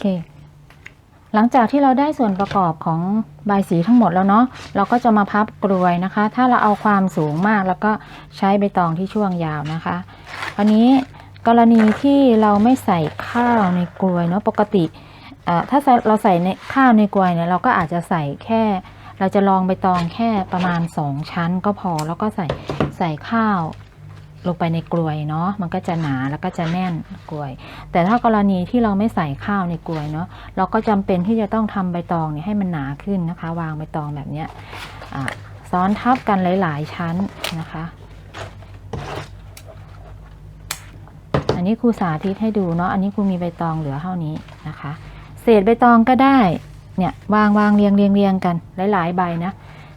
เค หลังจากที่เราได้ส่วนประกอบของใบสีทั้งหมดแล้วเนาะ เราก็จะมาพับกลวยนะคะ ถ้าเราเอาความสูงมากแล้วก็ใช้ใบตองที่ช่วงยาวนะคะคราวนี้กรณีที่เราไม่ใส่ข้าวในกลวยเนาะ ปกติถ้าเราใส่ในข้าวในกลวยเนี่ยเราก็อาจจะใส่แค่ เราจะลองใบตองแค่ประมาณ 2 ชั้นก็พอ แล้วก็ใส่ใส่ข้าว ลงไปในกลวยเนาะมันก็จะหนาแล้วก็จะแน่นกลวย แต่ถ้ากรณีที่เราไม่ใส่ข้าวในกลวยเนาะเราก็จำเป็นที่จะต้องทำใบตองเนี่ยให้มันหนาขึ้นนะคะ วางใบตองแบบเนี้ยอะซ้อนทับกันหลาย ๆ ชั้นนะคะ อันนี้ครูสาธิตให้ดูเนาะอันนี้ครูมีใบตองเหลือเท่านี้นะคะ เศษใบตองก็ได้เนี่ยวางวางเรียงเรียงเรียงกันหลาย ๆ ใบนะ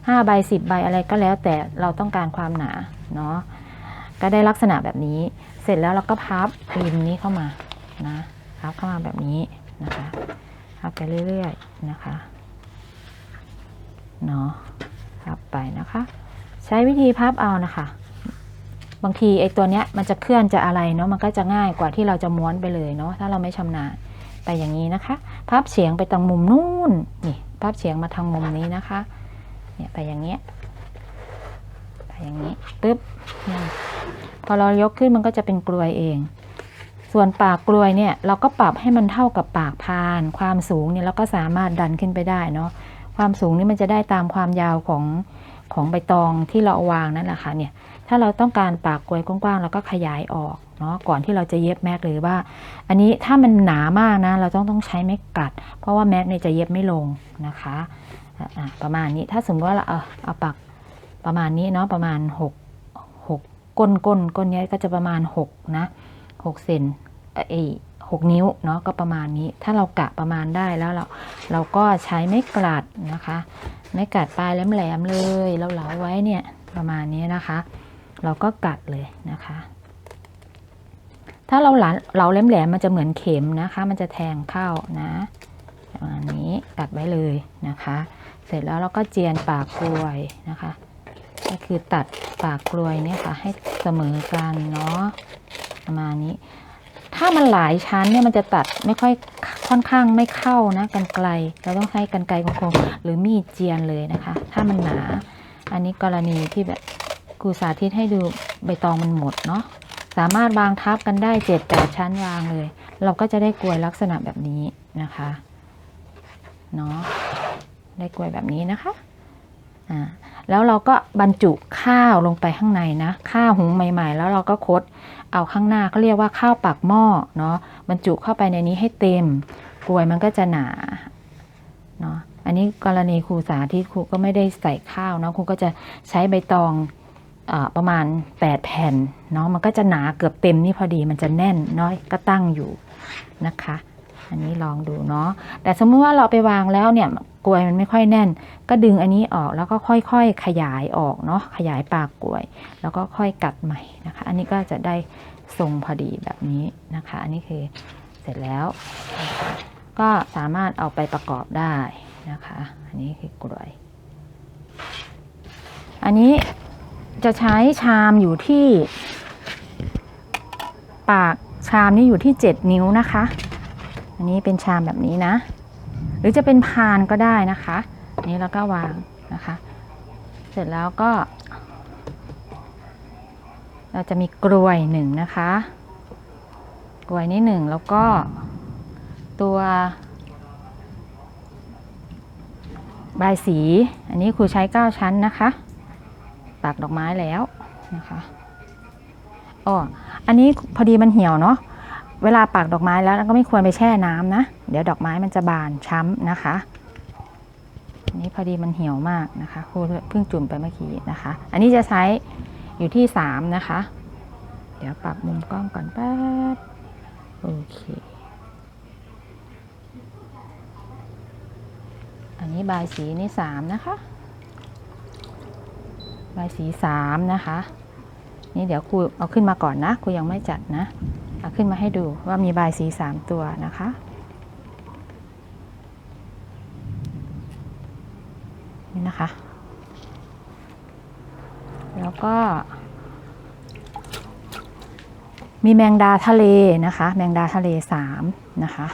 ห้าใบสิบใบอะไรก็แล้วแต่เราต้องการความหนาเนาะ ก็ได้ลักษณะแบบนี้ เสร็จแล้วเราก็พับริมนี้เข้ามานะพับเข้ามาแบบนี้นะคะพับไปเรื่อยๆนะคะเนาะพับไปนะคะ ใช้วิธีพับเอานะคะ บางทีไอ้ตัวเนี้ยมันจะเคลื่อนจะอะไรเนาะมันก็จะง่ายกว่าที่เราจะม้วนไปเลยเนาะถ้าเราไม่ชำนาญไปอย่างนี้นะคะ พับเฉียงไปทางมุมนู่นนี่พับเฉียงมาทางมุมนี้นะคะเนี่ยไปอย่างเงี้ยไปอย่างนี้ปึ๊บนี่ พอเรายกขึ้นมันก็จะเป็นกลวยเอง ส่วนปากกลวยเนี่ยเราก็ปรับให้มันเท่ากับปากพาน ความสูงเนี่ยเราก็สามารถดันขึ้นไปได้เนาะความสูงนี่มันจะได้ตามความยาวของของใบตองที่เราวางนั่นแหละค่ะเนี่ยถ้าเราต้องการปากกลวยกว้างๆเราก็ขยายออกเนาะก่อนที่เราจะเย็บแม็กหรือว่า อันนี้ถ้ามันหนามากนะ เราต้องต้องใช้ไม้กัด เพราะว่าแม็กเนี่ยจะเย็บไม่ลงนะคะะะประมาณนี้ถ้าสมมติว่าเราเอาเอาปากประมาณนี้เนาะประมาณห ก้นก้นก้นเนี้ยก็จะประมาณหกนะหกเซนเออหกนิ้วเนาะก็ประมาณนี้ ถ้าเรากะประมาณได้แล้วเราเราก็ใช้ไม้กลัดนะคะ ไม้กลัดปลายแหลมๆเลยเราเหลาไว้เนี่ยประมาณนี้นะคะ เราก็กัดเลยนะคะ ถ้าเราหลาเราแหลมๆมันจะเหมือนเข็มนะคะ มันจะแทงเข้านะประมาณนี้กัดไว้เลยนะคะ เสร็จแล้วเราก็เจียนปากกลวยนะคะ ก็คือตัดปากกลวยเนี่ยค่ะให้เสมอกันเนาะประมาณนี้ ถ้ามันหลายชั้นเนี่ยมันจะตัดไม่ค่อยค่อนข้างไม่เข้านะกันไกลเราต้องใช้กันไกลคมๆหรือมีดเจียนเลยนะคะ ถ้ามันหนา อันนี้กรณีที่แบบครูสาธิตให้ดูใบตองมันหมดเนาะสามารถวางทับกันได้เจ็ดแปดชั้นวางเลย เราก็จะได้กลวยลักษณะแบบนี้นะคะเนาะได้กลวยแบบนี้นะคะ แล้วเราก็บรรจุข้าวลงไปข้างในนะ ข้าวหุงใหม่ ๆ แล้วเราก็คดเอาข้างหน้าเขาเรียกว่าข้าวปากหม้อเนาะบรรจุเข้าไปในนี้ให้เต็มกลวยมันก็จะหนาเนาะอันนี้กรณีครูสาธิตครูก็ไม่ได้ใส่ข้าวเนาะครูก็จะใช้ใบตองอประมาณ 8 แผ่นเนาะมันก็จะหนาเกือบเต็มนี่พอดีมันจะแน่นน้อยก็ตั้งอยู่นะคะ อันนี้ลองดูเนาะแต่สมมติว่าเราไปวางแล้วเนี่ยกลวยมันไม่ค่อยแน่น ก็ดึงอันนี้ออกแล้วก็ค่อยๆขยายออกเนาะขยายปากกลวย แล้วก็ค่อยกัดใหม่นะคะ อันนี้ก็จะได้ทรงพอดีแบบนี้นะคะ อันนี้คือเสร็จแล้ว ก็สามารถเอาไปประกอบได้นะคะ อันนี้คือกลวย อันนี้จะใช้ชามอยู่ที่ ปากชามนี่อยู่ที่ 7 นิ้วนะคะ อันนี้เป็นชามแบบนี้นะ หรือจะเป็นพานก็ได้นะคะอันนี้แล้วก็วางนะคะ เสร็จแล้วก็ เราจะมีกลวยหนึ่งนะคะ กลวยนี้หนึ่งแล้วก็ตัวบายสี อันนี้ครูใช้ 9 ชั้นนะคะ ปากดอกไม้แล้วนะคะอ๋ออันนี้พอดีมันเหี่ยวเนาะ เวลาปากดอกไม้แล้วก็ไม่ควรไปแช่น้ำนะ เดี๋ยวดอกไม้มันจะบานช้ำนะคะนี้พอดีมันเหี่ยวมากนะคะครูเพิ่งจุ่มไปเมื่อกี้นะคะ อันนี้จะใช้อยู่ที่สามนะคะ เดี๋ยวปรับมุมกล้องก่อนแป๊บโอเค อันนี้บายสีนี่สามนะคะใบสีสามนะคะ นี่เดี๋ยวครูเอาขึ้นมาก่อนนะครูยังไม่จัดนะ เอาขึ้นมาให้ดูว่ามีใบสีสามตัวนะคะ นี่นะคะ แล้วก็ มีแมงดาทะเลนะคะ แมงดาทะเลสามนะคะ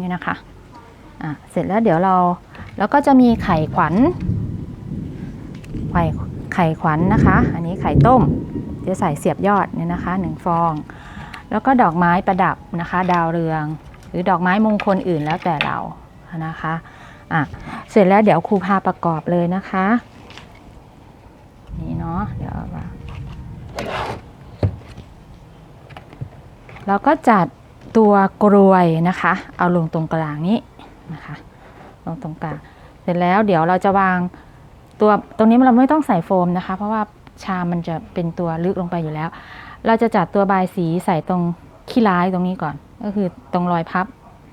นี่นะคะ อะ เสร็จแล้วเดี๋ยวเรา แล้วก็จะมีไข่ขวัญ ไข่ไข่ขวัญนะคะ อันนี้ไข่ต้มจะใส่เสียบยอดเนี่ยนะคะหนึ่งฟอง แล้วก็ดอกไม้ประดับนะคะ ดาวเรือง หรือดอกไม้มงคลอื่นแล้วแต่เรานะคะอะเสร็จแล้วเดี๋ยวครูพาประกอบเลยนะคะ นี่เนาะเดี๋ยวเอามาเราก็จัดตัวกรวยนะคะ เอาลงตรงกลางนี้นะคะ ลงตรงกลาง เสร็จแล้วเดี๋ยวเราจะวาง ตัวตรงนี้เราไม่ต้องใส่โฟมนะคะ เพราะว่าชามมันจะเป็นตัวลึกลงไปอยู่แล้ว เราจะจัดตัวบายสีใส่ตรงขี้ร้ายตรงนี้ก่อน ก็คือตรงรอยพับ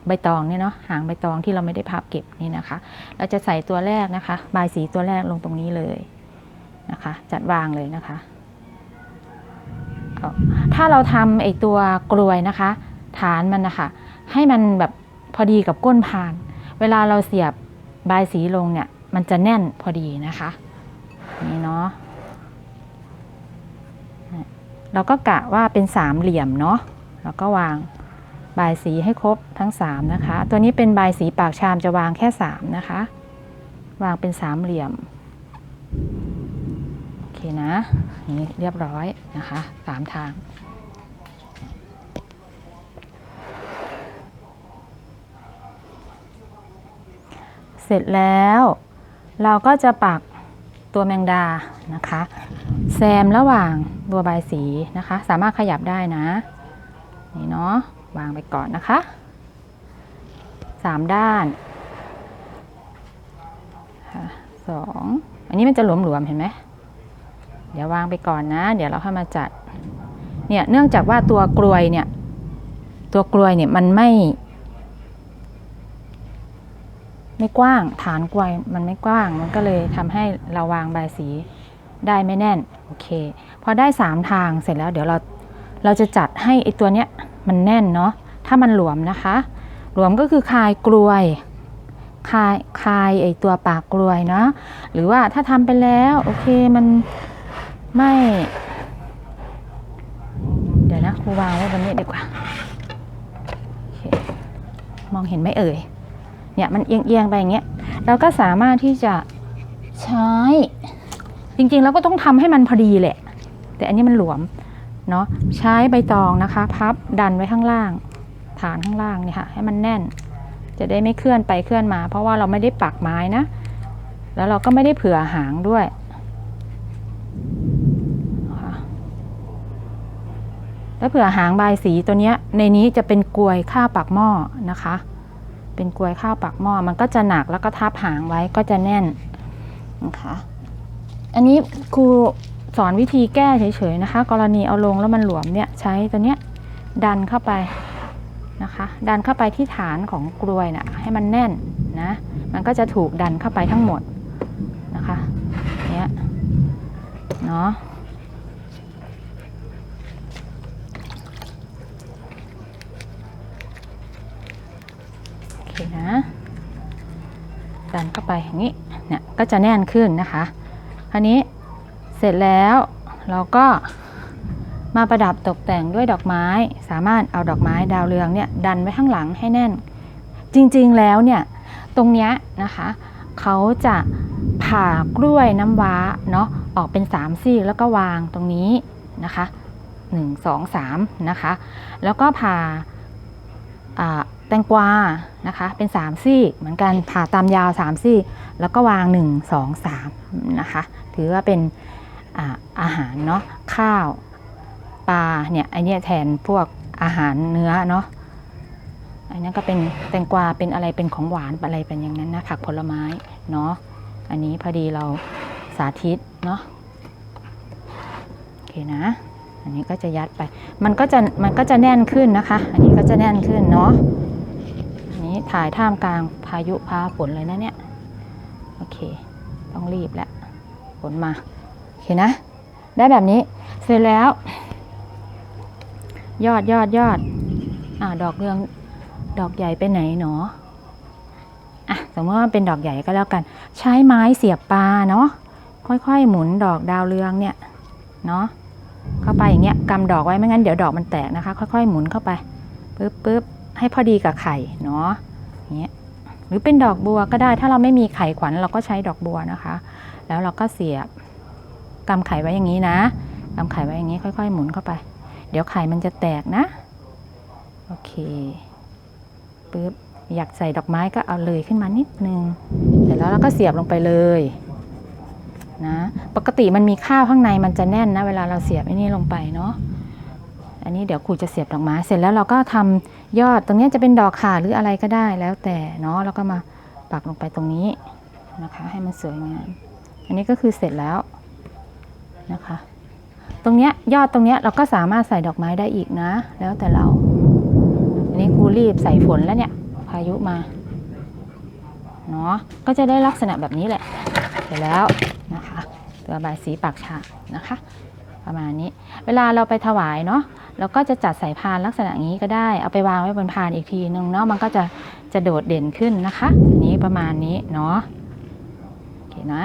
ใบตองเนี่ยเนาะหางใบตองที่เราไม่ได้พับเก็บนี่นะคะ เราจะใส่ตัวแรกนะคะ บายสีตัวแรกลงตรงนี้เลยนะคะ จัดวางเลยนะคะ ถ้าเราทำไอตัวกลวยนะคะ ฐานมันนะคะให้มันแบบพอดีกับก้นพาน เวลาเราเสียบบายสีลงเนี่ย มันจะแน่นพอดีนะคะ นี่เนาะเราก็กะว่าเป็นสามเหลี่ยมเนาะแล้วก็วางบายสีให้ครบทั้งสามนะคะ ตัวนี้เป็นบายสีปากชามจะวางแค่สามนะคะ วางเป็นสามเหลี่ยมโอเคนะนี่เรียบร้อยนะคะสามทางเสร็จแล้ว เราก็จะปักตัวแมงดานะคะแซมระหว่างตัวใบสีนะคะ สามารถขยับได้นะ นี่เนาะวางไปก่อนนะคะสามด้านค่ะสองอันนี้มันจะหลวมๆเห็นไหมเดี๋ยววางไปก่อนนะ เดี๋ยวเราเข้ามาจัดเนี่ยเนื่องจากว่าตัวกลวยเนี่ย ตัวกลวยเนี่ยมันไม่ ไม่กว้างฐานกลวยมันไม่กว้าง มันก็เลยทำให้เราวางใบสีได้ไม่แน่นโอเคพอได้สามทางเสร็จแล้วเดี๋ยวเราเราจะจัดให้ไอตัวเนี้ยมันแน่นเนาะถ้ามันหลวมนะคะ หลวมก็คือคายกลวยคายคายไอตัวปากกลวยเนาะหรือว่าถ้าทำไปแล้วโอเคมันไม่ เดี๋ยวนะครูวางไว้บนนี้ดีกว่าอมองเห็นไหมเอ่ย เนี่ยมันเอียงๆไปอย่างเงี้ยเราก็สามารถที่จะใช้ จริงๆเราก็ต้องทำให้มันพอดีแหละ แต่อันนี้มันหลวมเนาะใช้ใบตองนะคะ พับดันไว้ข้างล่าง ฐานข้างล่างเนี่ยค่ะให้มันแน่น จะได้ไม่เคลื่อนไปเคลื่อนมา เพราะว่าเราไม่ได้ปักไม้นะ แล้วเราก็ไม่ได้เผื่อหางด้วยแล้วเผื่อหางบายสีตัวเนี้ยในนี้จะเป็นกลวยข้าวปากหม้อนะคะ เป็นกลวยข้าวปากหม้อมันก็จะหนักแล้วก็ทับหางไว้ก็จะแน่นนะคะอันนี้ครูสอนวิธีแก้เฉยๆนะคะ กรณีเอาลงแล้วมันหลวมเนี่ยใช้ตัวเนี้ยดันเข้าไปนะคะ ดันเข้าไปที่ฐานของกลวยนะ่ะให้มันแน่นนะมันก็จะถูกดันเข้าไปทั้งหมดนะคะเนี้ยเนาะ เคนะดันเข้าไปอย่างนี้เนี่ยก็จะแน่นขึ้นนะคะคราวนี้เสร็จแล้วเราก็มาประดับตกแต่งด้วยดอกไม้ สามารถเอาดอกไม้ดาวเรืองเนี่ยดันไว้ข้างหลังให้แน่น จริงๆแล้วเนี่ยตรงเนี้ยนะคะเขาจะผ่ากล้วยน้ำว้าเนาะออกเป็น3ซี่แล้วก็วางตรงนี้นะคะ 1 2 3 นะคะ แล้วก็ผ่าอ่า แตงกวานะคะเป็น 3 ซี่ เหมือนกันผ่าตามยาว 3 ซี่ แล้วก็วาง 1 2 3นะคะถือว่าเป็นอาอาหารเนาะข้าวปลาเนี่ยไอเนี้ยแทนพวกอาหารเนื้อเนาะอันนั้นก็เป็นแตงกวาเป็นอะไรเป็นของหวานอะไรเป็นอย่างนั้นนะผักผลไม้เนาะอันนี้พอดีเราสาธิตเนาะโอเคนะ อันนี้ก็จะยัดไป มันก็จะมันก็จะแน่นขึ้นนะคะ อันนี้ก็จะแน่นขึ้นเนาะ ถ่ายท่ามกลางพายุพาฝนเลยนะเนี่ย โอเค ต้องรีบแล้วผลมา โอเคนะ ได้แบบนี้ เสร็จแล้ว ยอดยอดยอดอ่าดอกเรืองดอกใหญ่ไปไหนหนออะสมมติว่าเป็นดอกใหญ่ก็แล้วกัน ใช้ไม้เสียบปลาเนาะค่อยๆ หมุนดอกดาวเรืองเนี่ยเนาะเข้าไปอย่างเงี้ยกำดอกไว้ไม่งั้นเดี๋ยวดอกมันแตกนะคะ ค่อยๆ หมุนเข้าไปปึ๊บปึ๊บให้พอดีกับไข่เนาะ เนี้ยหรือเป็นดอกบัวก็ได้ ถ้าเราไม่มีไข่ขวัญเราก็ใช้ดอกบัวนะคะ แล้วเราก็เสียบกำไข่ไว้อย่างนี้นะกำไข่ไว้อย่างนี้ค่อย ๆ หมุนเข้าไป เดี๋ยวไข่มันจะแตกนะ โอเคปึ๊บอยากใส่ดอกไม้ก็เอาเลยขึ้นมานิดนึง เสร็จแล้วเราก็เสียบลงไปเลยนะ ปกติมันมีข้าวข้างในมันจะแน่นนะ เวลาเราเสียบไอ้นี่ลงไปเนาะ อันนี้เดี๋ยวครูจะเสียบดอกไม้เสร็จแล้วเราก็ทำยอดตรงนี้จะเป็นดอกขาหรืออะไรก็ได้แล้วแต่เนาะแล้วก็มาปักลงไปตรงนี้นะคะ ให้มันสวยงามอันนี้ก็คือเสร็จแล้วนะคะ ตรงเนี้ยยอดตรงเนี้ยเราก็สามารถใส่ดอกไม้ได้อีกนะ แล้วแต่เรา อันนี้ครูรีบใส่ฝนแล้วเนี่ยพายุมาเนาะก็จะได้ลักษณะแบบนี้แหละเสร็จแล้วนะคะ ตัวใบสีปากฉากนะคะ ประมาณนี้ เวลาเราไปถวายเนาะเราก็จะจัดสายพานลักษณะนี้ก็ได้ เอาไปวางไว้บนพานอีกทีนึงเนาะมันก็จะจะโดดเด่นขึ้นนะคะ นี้ประมาณนี้เนาะโอเคนะ